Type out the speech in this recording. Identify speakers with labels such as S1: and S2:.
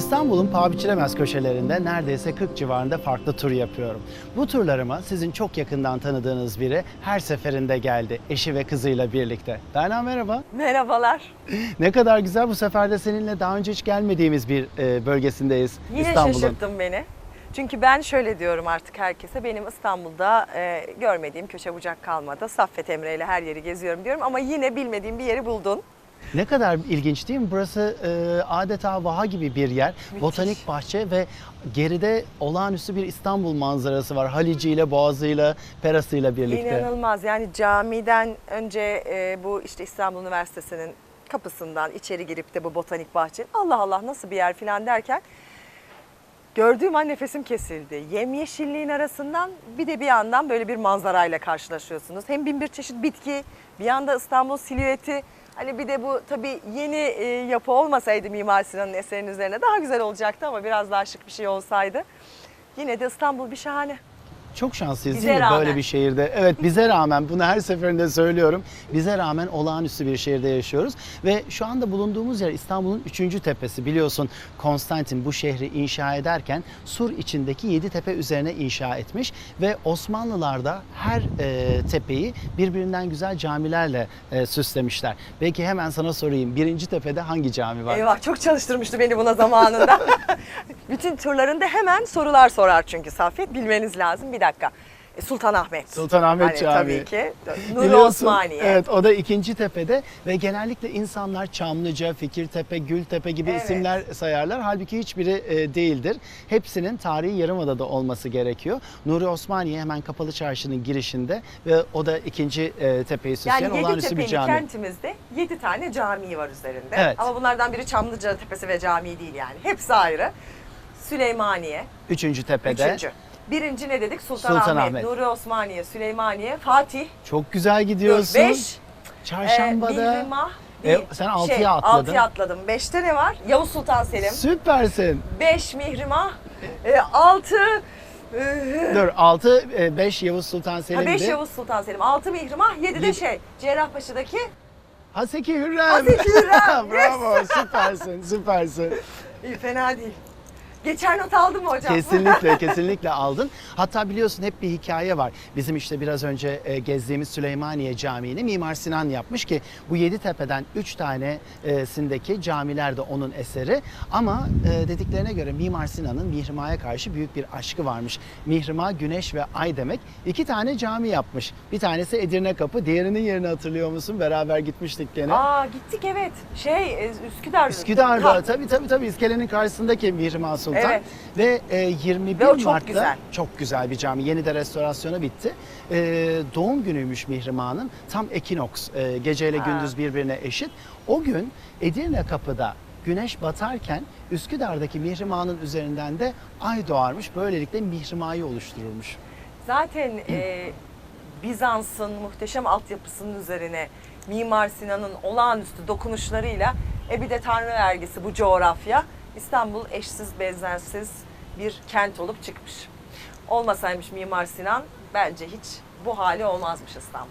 S1: İstanbul'un paha biçilemez köşelerinde neredeyse 40 civarında farklı tur yapıyorum. Bu turlarıma sizin çok yakından tanıdığınız biri her seferinde geldi eşi ve kızıyla birlikte. Berna merhaba.
S2: Merhabalar.
S1: Ne kadar güzel bu sefer de seninle daha önce hiç gelmediğimiz bir e, bölgesindeyiz
S2: Yine
S1: İstanbul'un.
S2: şaşırttın beni. Çünkü ben şöyle diyorum artık herkese. Benim İstanbul'da e, görmediğim köşe bucak kalmadı. Saffet Emre ile her yeri geziyorum diyorum. Ama yine bilmediğim bir yeri buldun.
S1: Ne kadar ilginç değil mi? Burası e, adeta vaha gibi bir yer.
S2: Müthiş.
S1: Botanik bahçe ve geride olağanüstü bir İstanbul manzarası var. Halici ile Boğazı Perası birlikte.
S2: İnanılmaz. Yani camiden önce e, bu işte İstanbul Üniversitesi'nin kapısından içeri girip de bu botanik bahçe. Allah Allah nasıl bir yer falan derken gördüğüm an nefesim kesildi. Yemyeşilliğin arasından bir de bir yandan böyle bir manzarayla karşılaşıyorsunuz. Hem bin bir çeşit bitki, bir yanda İstanbul silüeti. Hani bir de bu tabii yeni e, yapı olmasaydı Mimar Sinan'ın eserinin üzerine daha güzel olacaktı ama biraz daha şık bir şey olsaydı. Yine de İstanbul bir şahane.
S1: Çok şanslıyız
S2: Bize
S1: değil mi
S2: rağmen.
S1: böyle bir şehirde? Evet bize rağmen bunu her seferinde söylüyorum. Bize rağmen olağanüstü bir şehirde yaşıyoruz. Ve şu anda bulunduğumuz yer İstanbul'un 3. tepesi. Biliyorsun Konstantin bu şehri inşa ederken Sur içindeki yedi tepe üzerine inşa etmiş. Ve Osmanlılar da her e, tepeyi birbirinden güzel camilerle e, süslemişler. Belki hemen sana sorayım. Birinci tepede hangi cami var?
S2: Eyvah çok çalıştırmıştı beni buna zamanında. Bütün turlarında hemen sorular sorar çünkü Saffet bilmeniz lazım. Bir dakika. E, Sultanahmet.
S1: Sultanahmet
S2: Hani
S1: Camii.
S2: Tabii ki. Nuri Osmaniye.
S1: Evet o da ikinci tepede ve genellikle insanlar Çamlıca, Fikirtepe, Gültepe gibi
S2: Evet.
S1: isimler sayarlar. Halbuki hiçbiri e, değildir. Hepsinin tarihi Yarımada'da olması gerekiyor. Nuri Osmaniye hemen Kapalı Çarşı'nın girişinde ve o da ikinci e, tepeyi süsleyen
S2: Yani
S1: olağanüstü bir cami.
S2: kentimizde 7 tane cami var üzerinde.
S1: Evet.
S2: Ama bunlardan biri Çamlıca Tepesi ve Camii değil yani. Hepsi ayrı. Süleymaniye,
S1: Üçüncü tepede.
S2: üçüncü. Birinci ne dedik? Sultanahmet,
S1: Sultanahmet.
S2: Nuri Osmaniye, Süleymaniye, Fatih,
S1: Çok güzel gidiyorsun.
S2: 5,
S1: Çarşamba'da.
S2: Mihrimah
S1: E,
S2: değil.
S1: sen altıya
S2: şey,
S1: atladın.
S2: Altıya atladım. Beşte ne var? Yavuz Sultan Selim.
S1: Süpersin.
S2: 5 Mihrimah, 6
S1: Dur 6 5 Yavuz Sultan Selim'di.
S2: 5 Yavuz Sultan Selim, 6 Mihrimah, 7 de şey Cerrahpaşa'daki
S1: Haseki Hürrem.
S2: Haseki Hürrem,
S1: Bravo süpersin süpersin.
S2: iyi fena değil. Geçer not aldın mı hocam?
S1: Kesinlikle, kesinlikle aldın. Hatta biliyorsun hep bir hikaye var. Bizim işte biraz önce e, gezdiğimiz Süleymaniye Camii'ni Mimar Sinan yapmış ki bu yedi tepeden üç tanesindeki camiler de onun eseri. Ama e, dediklerine göre Mimar Sinan'ın Mihrimah'a karşı büyük bir aşkı varmış. Mihrimah güneş ve ay demek. İki tane cami yapmış. Bir tanesi Edirne Kapı, diğerinin yerini hatırlıyor musun? Beraber gitmiştik gene.
S2: Aa gittik evet. Şey e, Üsküdar.
S1: Üsküdar'da
S2: Ha,
S1: tabii tabii tabii iskelenin karşısındaki Mihrimah Sultan
S2: Evet.
S1: ve e, 21
S2: Ve çok
S1: Mart'ta
S2: güzel.
S1: çok güzel bir cami. Yeni de restorasyona bitti. E, doğum günüymüş Mihrimah'ın. Tam ekinoks. E, geceyle
S2: Ha.
S1: gündüz birbirine eşit. O gün Edirne Kapı'da güneş batarken Üsküdar'daki Mihrimah'ın üzerinden de ay doğarmış. Böylelikle Mihrimah'ı oluşturulmuş.
S2: Zaten e, Bizans'ın muhteşem altyapısının üzerine Mimar Sinan'ın olağanüstü dokunuşlarıyla e bir de Tanrı vergisi bu coğrafya İstanbul eşsiz benzersiz bir kent olup çıkmış. Olmasaymış Mimar Sinan bence hiç bu hali olmazmış İstanbul.